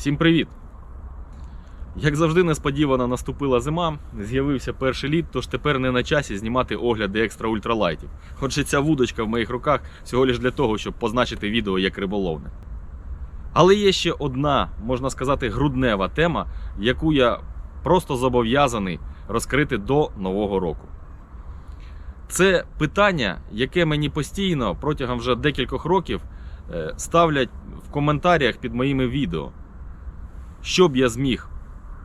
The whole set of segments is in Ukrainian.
Всім привіт! Як завжди, несподівано наступила зима, з'явився перший лід, тож тепер не на часі знімати огляди екстра ультралайтів. Хоча ця вудочка в моїх руках всього лиш для того, щоб позначити відео як риболовне. Але є ще одна, можна сказати, груднева тема, яку я просто зобов'язаний розкрити до нового року. Це питання, яке мені постійно протягом вже декількох років е, ставлять в коментарях під моїми відео. Що б я зміг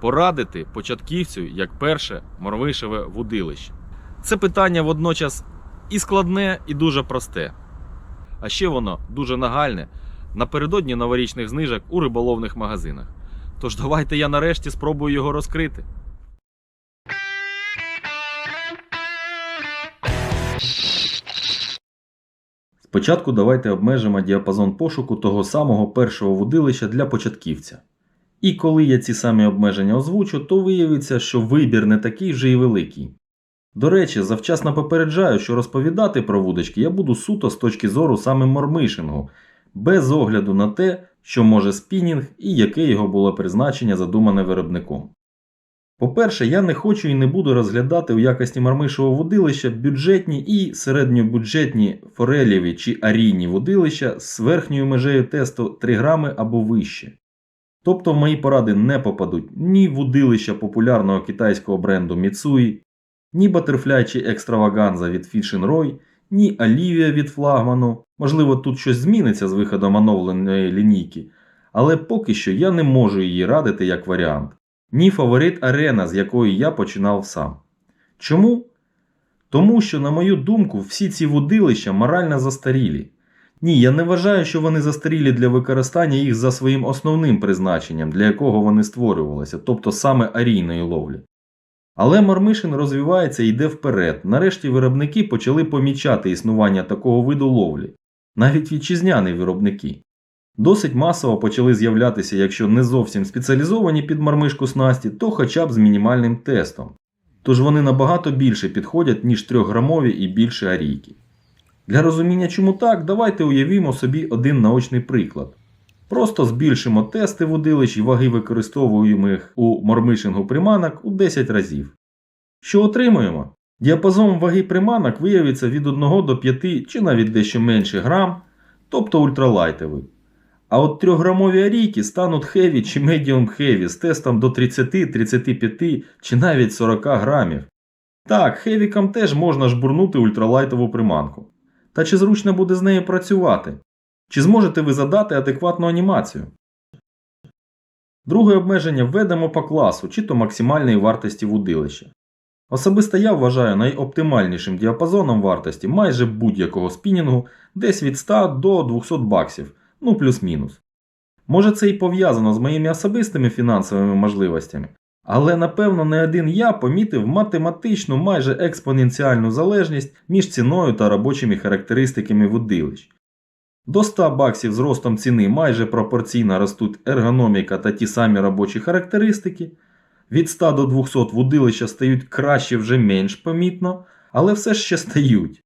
порадити початківцю як перше морвишеве вудилище? Це питання водночас і складне, і дуже просте. А ще воно дуже нагальне напередодні новорічних знижок у риболовних магазинах. Тож давайте я нарешті спробую його розкрити. Спочатку давайте обмежимо діапазон пошуку того самого першого вудилища для початківця. І коли я ці самі обмеження озвучу, то виявиться, що вибір не такий вже і великий. До речі, завчасно попереджаю, що розповідати про вудочки я буду суто з точки зору саме мормишингу, без огляду на те, що може спінінг і яке його було призначення задумане виробником. По-перше, я не хочу і не буду розглядати у якості мармишевого водилища бюджетні і середньобюджетні форелєві чи арійні водилища з верхньою межею тесту 3 грами або вище. Тобто в мої поради не попадуть ні вудилища популярного китайського бренду Mitsui, ні чи Extravaganza від Fish Roy, ні Olivia від флагману. Можливо, тут щось зміниться з виходом оновленої лінійки, але поки що я не можу її радити як варіант ні фаворит арена, з якої я починав сам. Чому? Тому що, на мою думку, всі ці водилища морально застарілі. Ні, я не вважаю, що вони застарілі для використання їх за своїм основним призначенням, для якого вони створювалися, тобто саме арійної ловлі. Але Мормишин розвивається і йде вперед. Нарешті виробники почали помічати існування такого виду ловлі, навіть вітчизняні виробники. Досить масово почали з'являтися, якщо не зовсім спеціалізовані під мармишку снасті, то хоча б з мінімальним тестом. Тож вони набагато більше підходять, ніж 3-грамові і більше арійки. Для розуміння, чому так, давайте уявімо собі один наочний приклад. Просто збільшимо тести водилищ і ваги використовуємих у мормишингу приманок у 10 разів. Що отримуємо? Діапазон ваги приманок виявиться від 1 до 5 чи навіть дещо менше грам, тобто ультралайтовий. А от 3-грамові арійки стануть хеві чи медіум хеві з тестом до 30, 35 чи навіть 40 грамів. Так, хевікам теж можна жбурнути ультралайтову приманку. Та чи зручно буде з нею працювати? Чи зможете ви задати адекватну анімацію? Друге обмеження введемо по класу чи то максимальної вартості вудилища. Особисто я вважаю найоптимальнішим діапазоном вартості майже будь-якого спінінгу десь від 100 до 200 баксів, ну плюс-мінус. Може це і пов'язано з моїми особистими фінансовими можливостями, але напевно не один я помітив математичну майже експоненціальну залежність між ціною та робочими характеристиками водилищ. До 100 баксів з ростом ціни майже пропорційно ростуть ергономіка та ті самі робочі характеристики. Від 100 до 200 вудилища стають краще вже менш помітно, але все ще стають.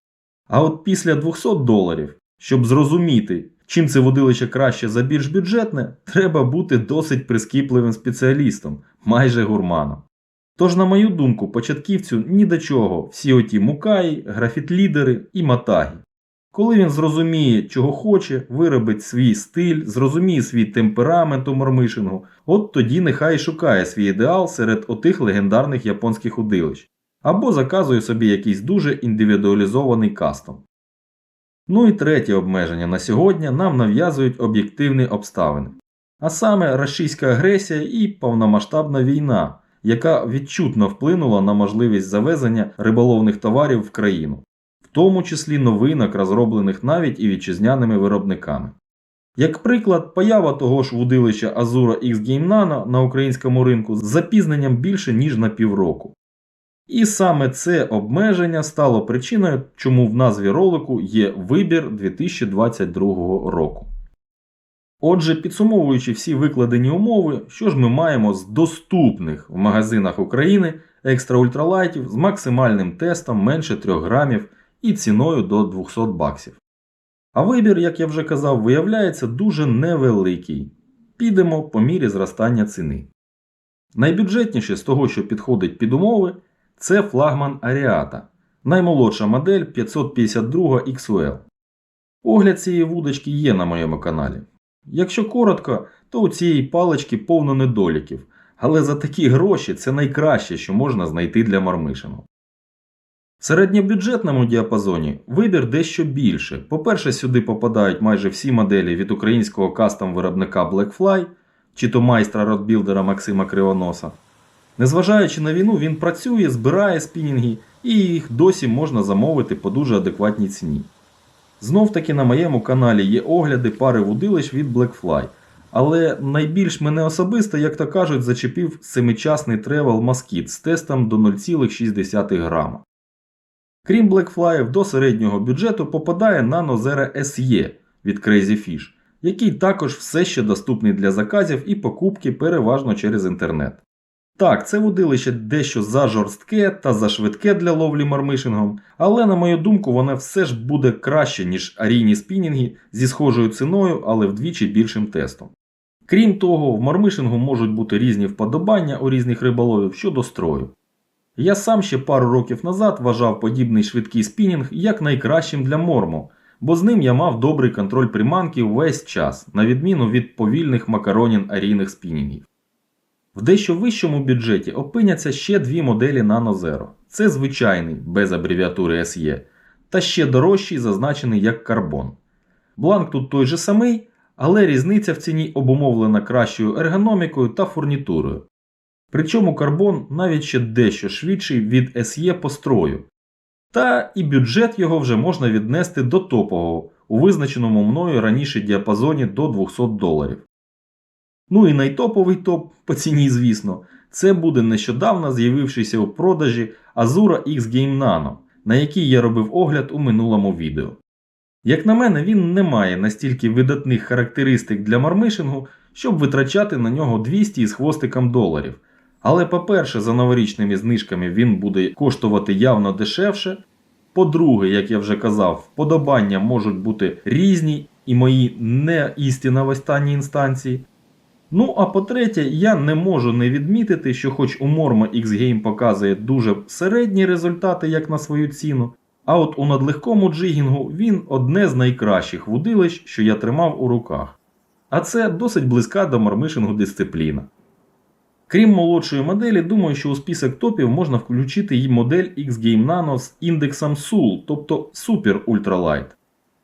А от після 200 доларів, щоб зрозуміти, чим це водилище краще за більш бюджетне, треба бути досить прискіпливим спеціалістом, майже гурманом. Тож, на мою думку, початківцю ні до чого всі оті мукаї, графіт-лідери і матагі. Коли він зрозуміє, чого хоче, виробить свій стиль, зрозуміє свій темперамент у мормишингу, от тоді нехай шукає свій ідеал серед отих легендарних японських удилищ, або заказує собі якийсь дуже індивідуалізований кастом. Ну і третє обмеження на сьогодні нам нав'язують об'єктивні обставини. А саме російська агресія і повномасштабна війна, яка відчутно вплинула на можливість завезення риболовних товарів в країну в тому числі новинок, розроблених навіть і вітчизняними виробниками. Як приклад, поява того ж вудилища Azura X Game Nano на українському ринку з запізненням більше ніж на півроку. І саме це обмеження стало причиною, чому в назві ролику є вибір 2022 року. Отже, підсумовуючи всі викладені умови, що ж ми маємо з доступних в магазинах України екстра ультралайтів з максимальним тестом менше 3 грамів і ціною до 200 баксів. А вибір, як я вже казав, виявляється дуже невеликий. підемо по мірі зростання ціни. Найбюджетніше з того, що підходить під умови, це флагман Ariata, наймолодша модель 552 XUL. Огляд цієї вудочки є на моєму каналі. Якщо коротко, то у цієї палички повно недоліків, але за такі гроші це найкраще, що можна знайти для мармишиного. В середньобюджетному діапазоні вибір дещо більше. По-перше, сюди попадають майже всі моделі від українського кастом виробника Blackfly, чи то майстра родбілдера Максима Кривоноса. Незважаючи на війну, він працює, збирає спінінги і їх досі можна замовити по дуже адекватній ціні. Знов таки на моєму каналі є огляди пари вудилищ від Blackfly, але найбільш мене особисто, як то кажуть, зачепив семичасний тревел Mosquito з тестом до 0,6 грама. Крім Blackfly, до середнього бюджету попадає Zero SE від Crazy Fish, який також все ще доступний для заказів і покупки переважно через інтернет. Так, це вудилище дещо зажорстке та зашвидке для ловлі мармишингом, але на мою думку, воно все ж буде краще, ніж арійні спінінги зі схожою ціною, але вдвічі більшим тестом. Крім того, в мармишингу можуть бути різні вподобання у різних риболовів щодо строю. Я сам ще пару років назад вважав подібний швидкий спінінг як найкращим для морму, бо з ним я мав добрий контроль приманки весь час, на відміну від повільних макаронін арійних спінінгів. В дещо вищому бюджеті опиняться ще дві моделі Nano Zero. Це звичайний без абревіатури SE, та ще дорожчий, зазначений як карбон. Бланк тут той же самий, але різниця в ціні обумовлена кращою ергономікою та фурнітурою. Причому карбон навіть ще дещо швидший від SE по строю. Та і бюджет його вже можна віднести до топового у визначеному мною раніше діапазоні до 200 доларів. Ну і найтоповий топ по ціні, звісно, це буде нещодавно з'явившийся у продажі Azura X Game Nano, на який я робив огляд у минулому відео. Як на мене, він не має настільки видатних характеристик для мармишингу, щоб витрачати на нього 200 із хвостиком доларів. Але, по-перше, за новорічними знижками він буде коштувати явно дешевше. По-друге, як я вже казав, вподобання можуть бути різні і мої не істина в останній інстанції. Ну а по-третє, я не можу не відмітити, що хоч у Mormo X-Game показує дуже середні результати, як на свою ціну, а от у надлегкому джигінгу він одне з найкращих вудилищ, що я тримав у руках. А це досить близька до мармишингу дисципліна. Крім молодшої моделі, думаю, що у список топів можна включити і модель X-Game Nano з індексом SUL, тобто Super Ultralight.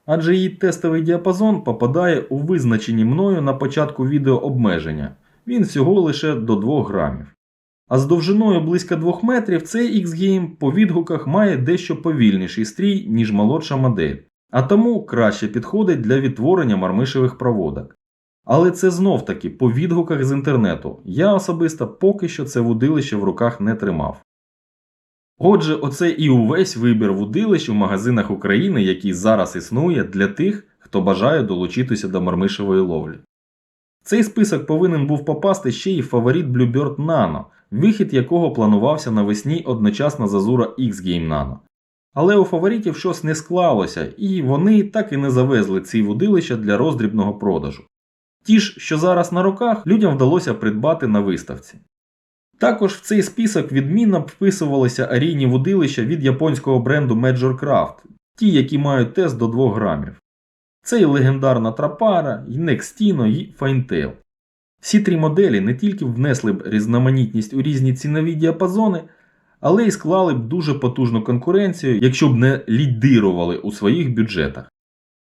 Адже її тестовий діапазон попадає у визначені мною на початку відео обмеження. Він всього лише до 2 грамів. А з довжиною близько 2 метрів цей X-Game по відгуках має дещо повільніший стрій, ніж молодша модель, а тому краще підходить для відтворення мармишевих проводок. Але це знов таки по відгуках з інтернету. Я особисто поки що це вудилище в руках не тримав. Отже, оце і увесь вибір вудилищ у магазинах України, який зараз існує для тих, хто бажає долучитися до мармишевої ловлі. Цей список повинен був попасти ще й фаворит Bluebird Nano, вихід якого планувався навесні одночасно з Azura X Game Nano. Але у фаворитів щось не склалося, і вони так і не завезли ці вудилища для роздрібного продажу. Ті ж, що зараз на руках, людям вдалося придбати на виставці. Також в цей список відмінно вписувалися арійні вудилища від японського бренду Major Craft, ті, які мають тест до 2 грамів. Це і легендарна Трапара, і Nextino, і Finetail. Всі три моделі не тільки внесли б різноманітність у різні цінові діапазони, але й склали б дуже потужну конкуренцію, якщо б не лідирували у своїх бюджетах.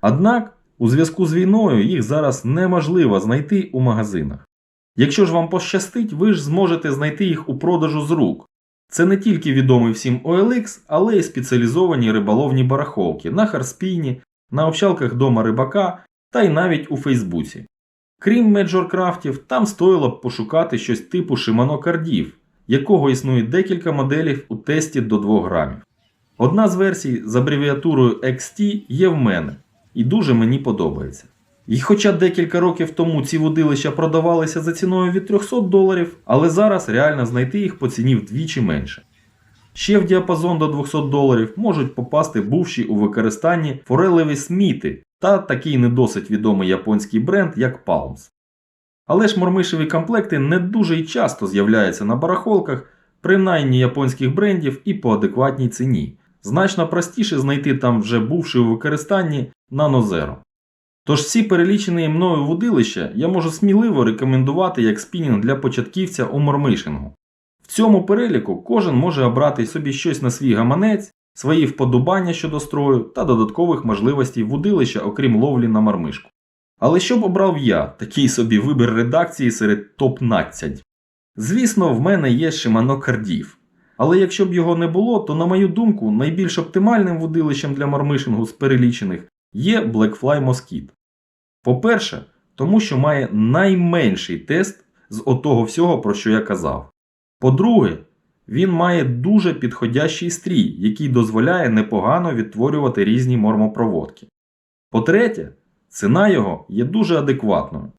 Однак, у зв'язку з війною їх зараз неможливо знайти у магазинах. Якщо ж вам пощастить, ви ж зможете знайти їх у продажу з рук. Це не тільки відомий всім OLX, але й спеціалізовані риболовні барахолки на Харспіні, на общалках дома рибака та й навіть у Фейсбуці. Крім меджоркрафтів, там стоїло б пошукати щось типу Shimano кардів, якого існує декілька моделів у тесті до 2 грамів. Одна з версій з абревіатурою XT є в мене і дуже мені подобається. І хоча декілька років тому ці водилища продавалися за ціною від 300 доларів, але зараз реально знайти їх по ціні вдвічі менше. Ще в діапазон до 200 доларів можуть попасти бувші у використанні форелеві сміти та такий не досить відомий японський бренд, як Palms. Але ж мормишеві комплекти не дуже й часто з'являються на барахолках, принаймні японських брендів і по адекватній ціні. Значно простіше знайти там вже бувши у використанні Zero. Тож всі перелічені мною вудилища я можу сміливо рекомендувати як спінінг для початківця у мормишингу. В цьому переліку кожен може обрати собі щось на свій гаманець, свої вподобання щодо строю та додаткових можливостей вудилища, окрім ловлі на мармишку. Але що б обрав я, такий собі вибір редакції серед топ-15? Звісно, в мене є Shimano Cardiff. Але якщо б його не було, то, на мою думку, найбільш оптимальним вудилищем для мармишингу з перелічених є Blackfly Mosquito. По-перше, тому що має найменший тест з отого всього, про що я казав. По-друге, він має дуже підходящий стрій, який дозволяє непогано відтворювати різні мормопроводки. По-третє, ціна його є дуже адекватною.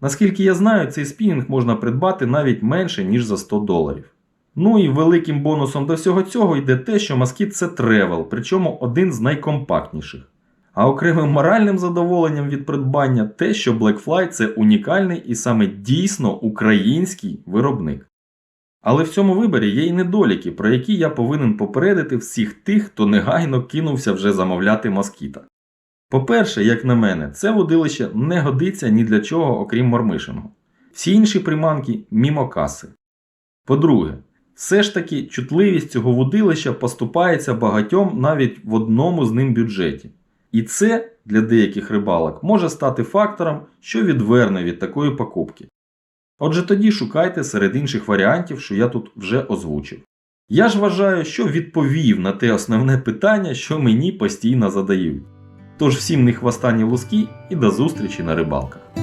Наскільки я знаю, цей спінінг можна придбати навіть менше, ніж за 100 доларів. Ну і великим бонусом до всього цього йде те, що Moskit це тревел, причому один з найкомпактніших. А окремим моральним задоволенням від придбання те, що Blackfly це унікальний і саме дійсно український виробник. Але в цьому виборі є й недоліки, про які я повинен попередити всіх тих, хто негайно кинувся вже замовляти москіта. По-перше, як на мене, це водилище не годиться ні для чого, окрім мормишингу. Всі інші приманки мімо каси. По-друге, все ж таки чутливість цього водилища поступається багатьом навіть в одному з ним бюджеті. І це для деяких рибалок може стати фактором, що відверне від такої покупки. Отже, тоді шукайте серед інших варіантів, що я тут вже озвучив. Я ж вважаю, що відповів на те основне питання, що мені постійно задають. Тож всім не хвастані луски і до зустрічі на рибалках.